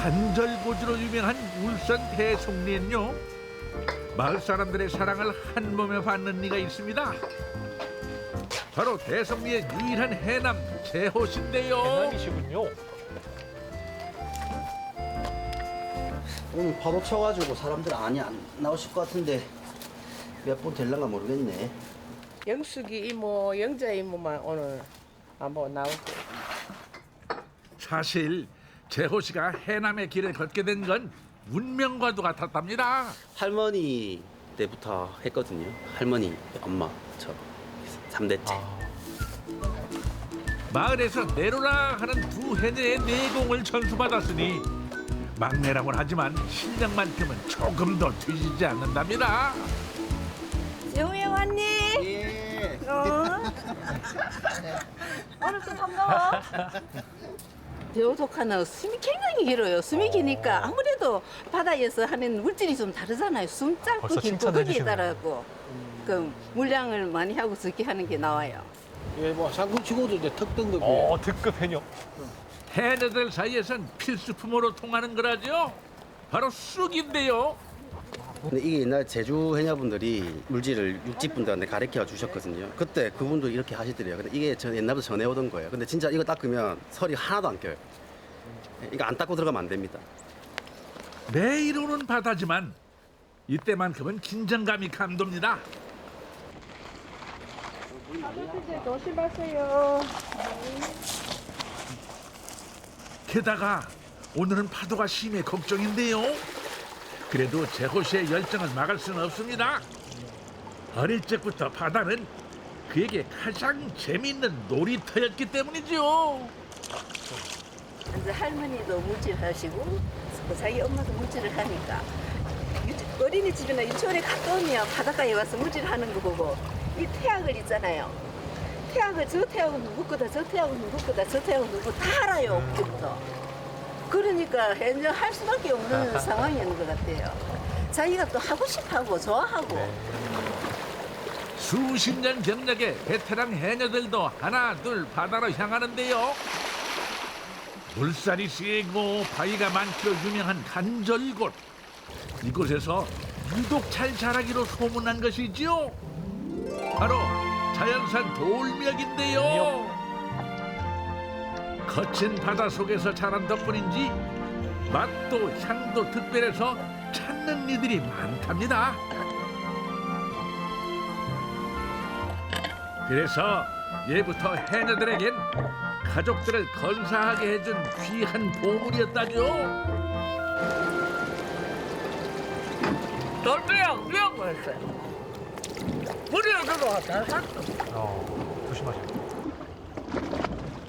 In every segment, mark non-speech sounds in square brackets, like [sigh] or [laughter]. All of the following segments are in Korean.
간절고지로 유명한 울산 대송리엔요 마을 사람들의 사랑을 한 몸에 받는 이가 있습니다. 바로 대송리의 유일한 해남 제호신데요. 해남이시군요. 오늘 파도 쳐가지고 사람들 많이 안 나오실 것 같은데 몇 분 될란가 모르겠네. 영숙이 이모, 영자 이모만 오늘 한번 나오고. 사실 제호 씨가 해남의 길을 걷게 된 건 운명과도 같았답니다. 할머니 때부터 했거든요. 할머니, 엄마, 저 3대째. 아, 마을에서 내로라 하는 두 해녀의 내공을 전수받았으니 막내라고는 하지만 실력만큼은 조금 더 뒤지지 않는답니다. 영우야 왔니? 예. 어? [laughs] 오늘 또 반가워. [laughs] 대오독하는 숨이 굉장히 길어요. 숨이 기니까 아무래도 바다에서 하는 물질이 좀 다르잖아요. 숨 짧고 벌써 길고 칭찬해 거기에 주시네요. 따라고 그 물량을 많이 하고 적게 하는 게 나와요. 예, 뭐 상금 치고도 이제 특등급이에요. 어, 특급 해녀. 해녀들 사이에선 필수품으로 통하는 거라죠. 바로 쑥인데요. 근데 이게 옛날 제주 해녀분들이 물질을 육지분들한테 가르쳐 주셨거든요. 그때 그분도 이렇게 하시더래요. 근데 이게 저 옛날부터 전해오던 거예요. 근데 진짜 이거 닦으면 설이 하나도 안 껴요. 이거 안 닦고 들어가면 안 됩니다. 매일 오는 바다지만 이때만큼은 긴장감이 감돕니다. 조심하세요. 게다가 오늘은 파도가 심해 걱정인데요. 그래도 제호 씨의 열정을 막을 수는 없습니다. 어릴 적부터 바다는 그에게 가장 재미있는 놀이터였기 때문이죠. 이제 할머니도 물질하시고 자기 엄마도 물질을 하니까 유- 어린이집이나 유치원에 갔다 오면 바닷가에 와서 물질하는 거 보고 이 태양을 있잖아요. 태양을 저 태양은 누구 거다 저 태양은 누구 거다 저 태양은 누구 다 알아요 그때부터. 그러니까 해녀 할 수밖에 없는 [laughs] 상황이었는 것 같아요. 자기가 또 하고 싶어하고 좋아하고 수십 년 경력의 베테랑 해녀들도 하나 둘 바다로 향하는데요. 물살이 세고 바위가 많기로 유명한 간절곶. 이곳에서 유독 잘 자라기로 소문난 것이지요. 바로 자연산 돌미역인데요. 거친 바다 속에서 자란 덕분인지 맛도 향도 특별해서 찾는 이들이 많답니다. 그래서 예부터 해녀들에겐 가족들을 건사하게 해준 귀한 보물이었다죠. 돌도양 우영 거였어요. 물이어도 다 샀어. 어, 조심하세요.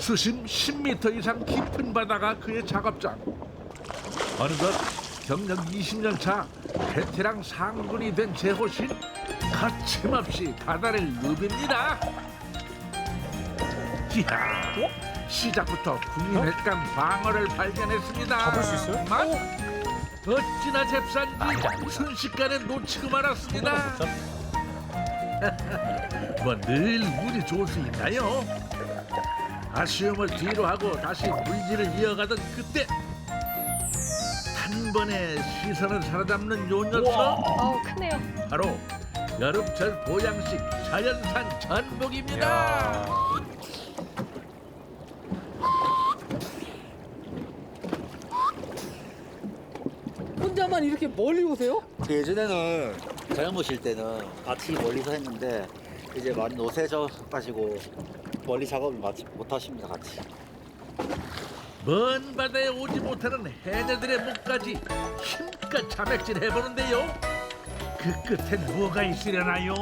수심 10m 이상 깊은 바다가 그의 작업장. 어느덧 경력 20년 차 베테랑 상군이 된 제호신 거침없이 바다를 누빕니다. 이야, 시작부터 국민회관 방어를 발견했습니다. 잡을 수 있어요? 만 어찌나 잽싼지 순식간에 놓치고 말았습니다. [laughs] 뭐 늘 운이 좋을 수 있나요? 아쉬움을 뒤로 하고 다시 물질을 이어가던 그때 단번에 시선을 사로잡는 요 녀석 어우 크네요. 바로 여름철 보양식 자연산 전복입니다. 혼자만 이렇게 멀리 오세요? 그 예전에는 자연 보실 때는 같이 멀리서 했는데 이제 많이 노세져 가지고 멀리 작업을 마치 못 하십니다 같이. 먼 바다에 오지 못하는 해녀들의 목까지 힘껏 자맥질 해보는데요. 그 끝엔 뭐가 있으려나요?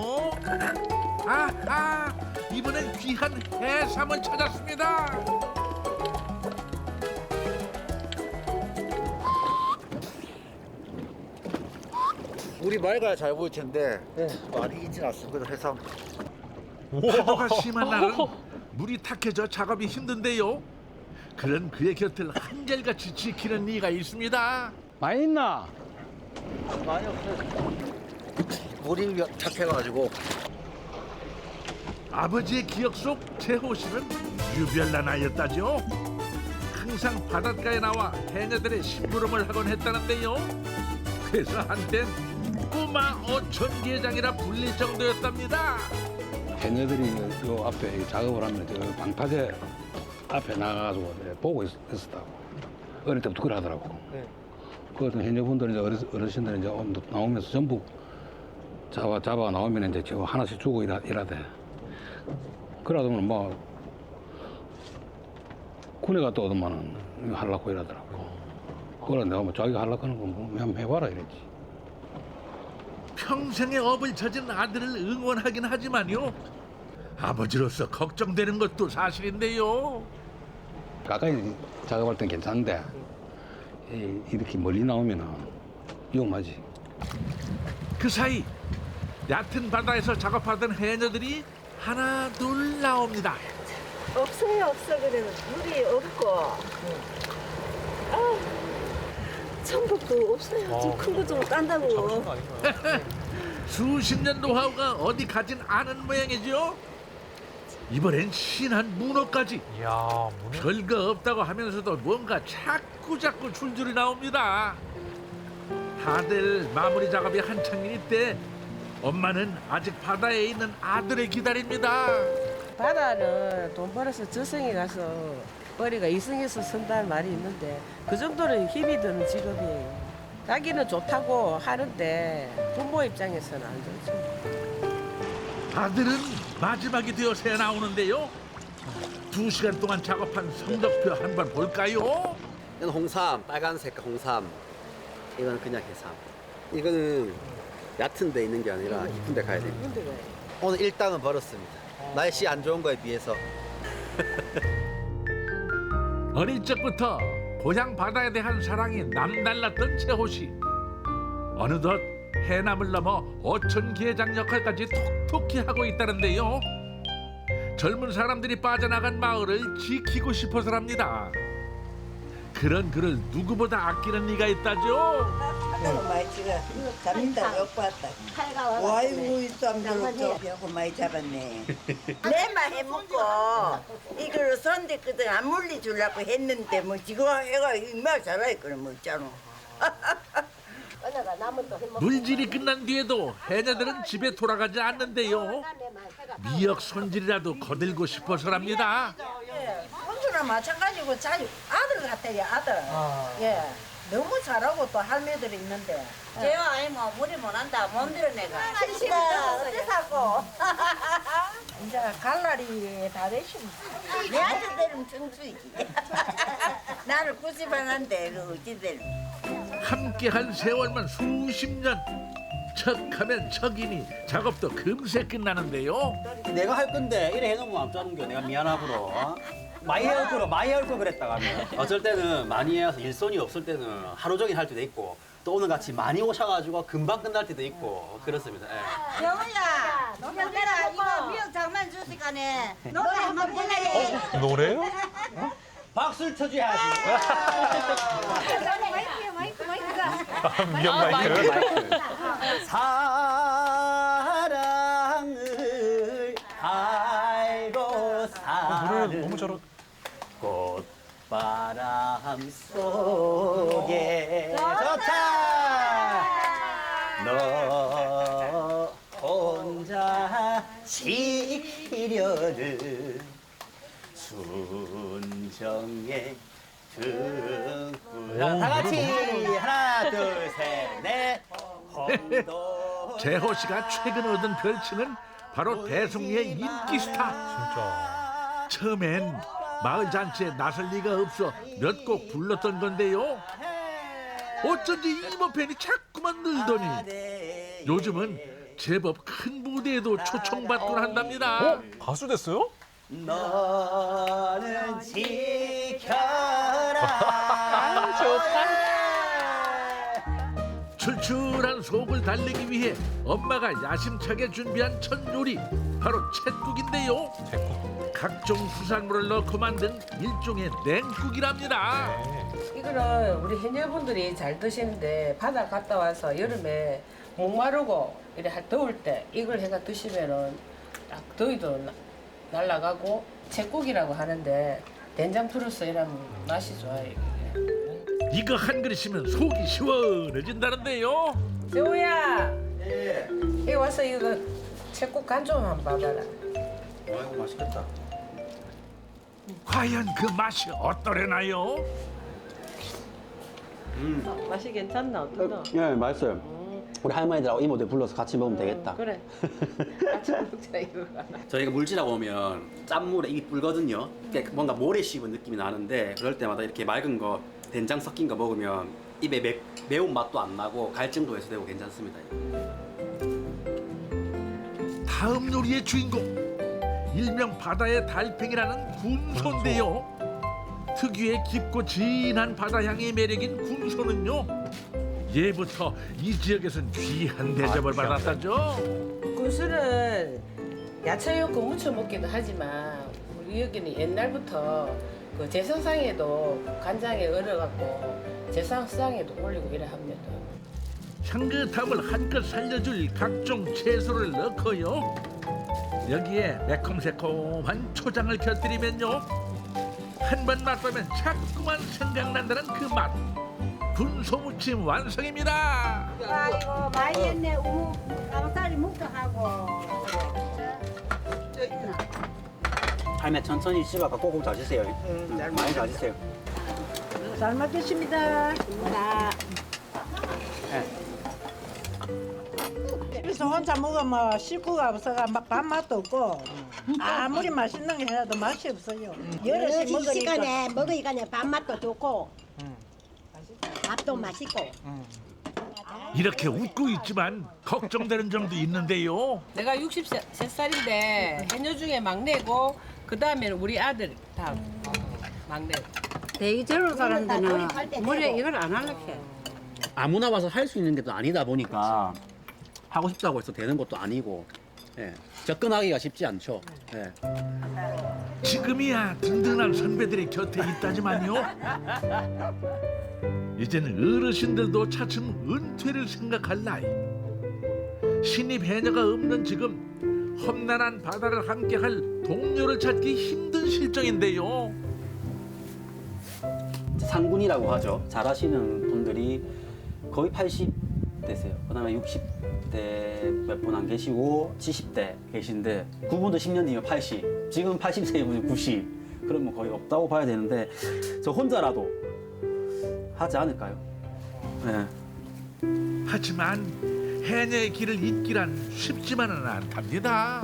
아하! 이번엔 귀한 해삼을 찾았습니다. 물이 맑아야 잘 보일 텐데 많이 있진 않습니다 해삼. 파도가 심한 날은 물이 탁해져 작업이 힘든데요. 그런 그의 곁을 한결같이 지키는 이가 있습니다. 많이 있나? 많이 없어요. 물이 착해가지고 아버지의 기억 속 제호 씨는 유별난 아이였다죠. 항상 바닷가에 나와 해녀들의 심부름을 하곤 했다는데요. 그래서 한땐 꼬마 어촌계장이라 불릴 정도였답니다. 해녀들이 요 앞에 이 작업을 하면 저 방파제 앞에 나가가지고 보고 있, 었다고 어릴 때부터 그래 하더라고. 네. 그 어떤 해녀분들은 이제 어르, 어르신들은 이제 옴- 나오면서 전부 잡아 잡아 나오면 이제 저 하나씩 주고 일하, 일하대. 그러더면 뭐 군에 갔다 오더만은 하려고 이러더라고. 그래 내가 뭐 자기가 하려고 하는 한번 해봐라 이랬지. 평생의 업을 찾은 아들을 응원하긴 하지만요. 아버지로서 걱정되는 것도 사실인데요. 가까이 작업할 땐 괜찮은데 이- 이렇게 멀리 나오면은 위험하지. 그 사이 얕은 바다에서 작업하던 해녀들이 하나 둘 나옵니다. 없어요 없어 그래도 물이 없고 아 천국도 없어요 지금 큰 거좀 딴다고 아닌가요? [laughs] 수십 년 노하우가 어디 가진 않은 모양이죠. 이번엔 신한 문어까지 이야, 문이 별거 없다고 하면서도 뭔가 자꾸 자꾸 줄줄이 나옵니다. 다들 마무리 작업이 한창일 때 엄마는 아직 바다에 있는 아들을 기다립니다. 바다는 돈 벌어서 저승에 가서 머리가 이승에서 선다는 말이 있는데 그 정도는 힘이 드는 직업이에요. 자기는 좋다고 하는데 부모 입장에서는 안 좋죠. 아들은 마지막이 되어서야 나오는데요. 두 시간 동안 작업한 성적표 한번 볼까요? 이건 홍삼, 빨간색 홍삼. 이거는 그냥 해삼. 이거는 얕은 데 있는 게 아니라 깊은 데 가야 됩니다. 오늘 일당은 벌었습니다. 날씨 안 좋은 거에 비해서. [laughs] 어릴 적부터 고향 바다에 대한 사랑이 남달랐던 최호 씨. 어느덧 해남을 넘어 어촌 계장 역할까지 톡톡히 하고 있다는데요. 젊은 사람들이 빠져나간 마을을 지키고 싶어서랍니다. 그런 그를 누구보다 아끼는 이가 있다죠. 많이 찍어. 잡는다, 못 봤다. 와이고, 쌈들 벼고 많이 잡았네. [laughs] 내만 해먹고, 이걸 손댔거든, 안 물리주려고 했는데, 뭐, 지금 애가 이마 잘하니까, 뭐, 있잖아. 물질이 끝난 뒤에도 해녀들은 집에 돌아가지 않는데요. 미역 손질이라도 거들고 싶어서랍니다. 혼수나 마찬가지고 자주 아들 같아요, 아들. 예. 너무 잘하고 또 할매들이 있는데. 제가 아니 뭐 무리 못한다 몸들어 내가 싫다 어때사고 [laughs] 이제 갈 날이 다 되시면 내 아들들은 청수이지 [laughs] 나를 구집어놨는데 그 어찌들 함께한 세월만 수십 년. 척하면 척이니 작업도 금세 끝나는데요. 내가 할 건데 이래 해놓으면 안 짜는 게 내가 미안하고로. 어? 많이 해올 거로 많이 해올 거 그랬다가 하면. 어쩔 때는 많이 해서 일손이 없을 때는 하루 종일 할 때도 있고 또 오늘 같이 많이 오셔가지고 금방 끝날 때도 있고 그렇습니다. 예. 영우야 너네들아 이거 미역 장만 주시간에 노래 한번 불러야 어, 노래요? 박수를 쳐줘야지. 미역 마이크. 사 꽃바람 속에 좋다. 너 혼자 지키려는 순정의 등불 다 같이 하나 둘 셋넷. 재호 씨가 최근 얻은 별칭은 바로 대송리의 인기 스타. 진짜. 처음엔 마을 잔치에 나설 리가 없어 몇 곡 불렀던 건데요. 어쩐지 이모팬이 자꾸만 늘더니 요즘은 제법 큰 무대에도 초청받곤 한답니다. 어? 가수 됐어요? 너 출출한 속을 달래기 위해 엄마가 야심차게 준비한 첫 요리 바로 챗국인데요. 제국. 각종 수산물을 넣고 만든 일종의 냉국이랍니다. 네. 이거는 우리 해녀분들이 잘 드시는데 바다 갔다 와서 여름에 목마르고 이래 할 더울 때 이걸 해가 드시면은 딱 더위도 나- 날아가고 제국이라고 하는데 된장 풀어서 이러면 맛이 좋아요. 이게. 이거 한 그릇이면 속이 시원해진다는데요. 세호야. 여기 와서 이거 채국 간 좀 한번 봐봐라. 아이고 맛있겠다. 과연 그 맛이 어떠려나요? 맛이 괜찮나 어떠나? 예 맛있어요. 우리 할머니들하고 이모들 불러서 같이 먹으면 되겠다. 그래. [laughs] 같이 먹자 이거. 저희가 물질하고 오면 짠물에 입이 불거든요. 그러니까 뭔가 모래 씹은 느낌이 나는데 그럴 때마다 이렇게 맑은 거 된장 섞인 거 먹으면 입에 매, 매운 맛도 안 나고 갈증도 해소되고 괜찮습니다. 다음 요리의 주인공 일명 바다의 달팽이라는 군소인데요. 특유의 깊고 진한 바다 향의 매력인 군소는요. 예부터 이 지역에선 귀한 대접을 받았다죠. 군수는 야채 넣고 무쳐 먹기도 하지만 우리 여기는 옛날부터 그 제사상에도 간장에 얼어갖고 제사상에도 올리고 이래 합니다. 향긋함을 한껏 살려줄 각종 채소를 넣고요. 여기에 매콤새콤한 초장을 곁들이면요. 한 번 맛보면 자꾸만 생각난다는 그 맛. 군소무침 완성입니다. 아이고 많이 했네 우무 깡다리 묵도 하고 할매 천천히 씹어가 꼭꼭 잘 드세요. 음, 많이 잘 드세요. 잘 먹겠습니다. 나 집에서 혼자 먹으면 식구가 없어가 막 밥맛도 없고 아무리 맛있는 게 해도 맛이 없어요. 여럿이 먹으니까. 시간에 먹으니까 밥맛도 좋고 밥도 맛있고. 이렇게 웃고 있지만 걱정되는 점도 있는데요. 내가 63살인데 해녀 중에 막내고 그 다음에는 우리 아들 다 막내. 대기 젊은 사람들은 머리에 이걸 안 할래 아무나 와서 할 수 있는 게 또 아니다 보니까 하고 싶다고 해서 되는 것도 아니고 예, 접근하기가 쉽지 않죠. 예. 지금이야 든든한 선배들이 곁에 있다지만요. 이제는 어르신들도 차츰 은퇴를 생각할 나이. 신입 해녀가 없는 지금 험난한 바다를 함께할 동료를 찾기 힘든 실정인데요. 상군이라고 하죠. 잘하시는 분들이 거의 80대세요. 그 다음에 60대 몇 분 안 계시고 70대 계신데 그분도 10년 뒤면 80. 지금 80세이면 90. 그러면 거의 없다고 봐야 되는데 저 혼자라도 하지 않을까요? 네. 하지만 해녀의 길을 잇기란 쉽지만은 않답니다.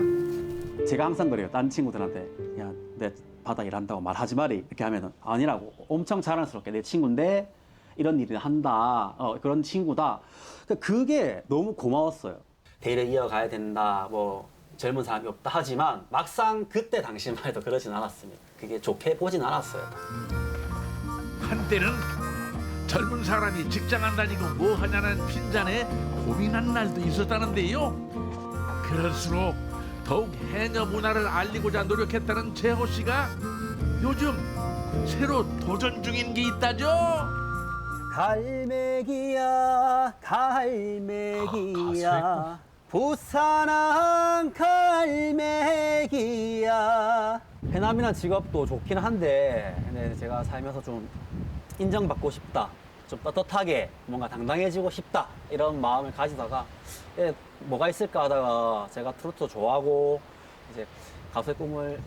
제가 항상 그래요. 딴 친구들한테 야, 내 바다 일한다고 말하지 마리 이렇게 하면은 아니라고 엄청 자랑스럽게 내 친구인데 이런 일을 한다. 어, 그런 친구다. 그러니까 그게 너무 고마웠어요. 대를 이어가야 된다. 뭐 젊은 사람이 없다 하지만 막상 그때 당시만 해도 그러진 않았습니다. 그게 좋게 보진 않았어요. 한때는 젊은 사람이 직장 안 다니고 뭐 하냐는 핀잔에 고민한 날도 있었다는데요. 그럴수록 더욱 해녀 문화를 알리고자 노력했다는 재호 씨가 요즘 새로 도전 중인 게 있다죠. 갈매기야 갈매기야. 부산항 갈매기야. 해남이란 직업도 좋긴 한데 근데 제가 살면서 좀 인정받고 싶다 좀 떳떳하게 뭔가 당당해지고 싶다 이런 마음을 가지다가 예, 뭐가 있을까 하다가 제가 트로트 좋아하고 이제 가수의 꿈을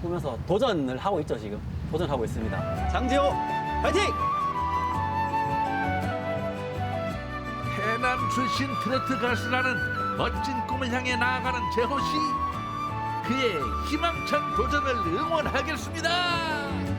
꾸면서 도전을 하고 있죠 지금 도전하고 있습니다 장지호 파이팅! 해남 출신 트로트 가수라는 멋진 꿈을 향해 나아가는 재호 씨. 그의 희망찬 도전을 응원하겠습니다.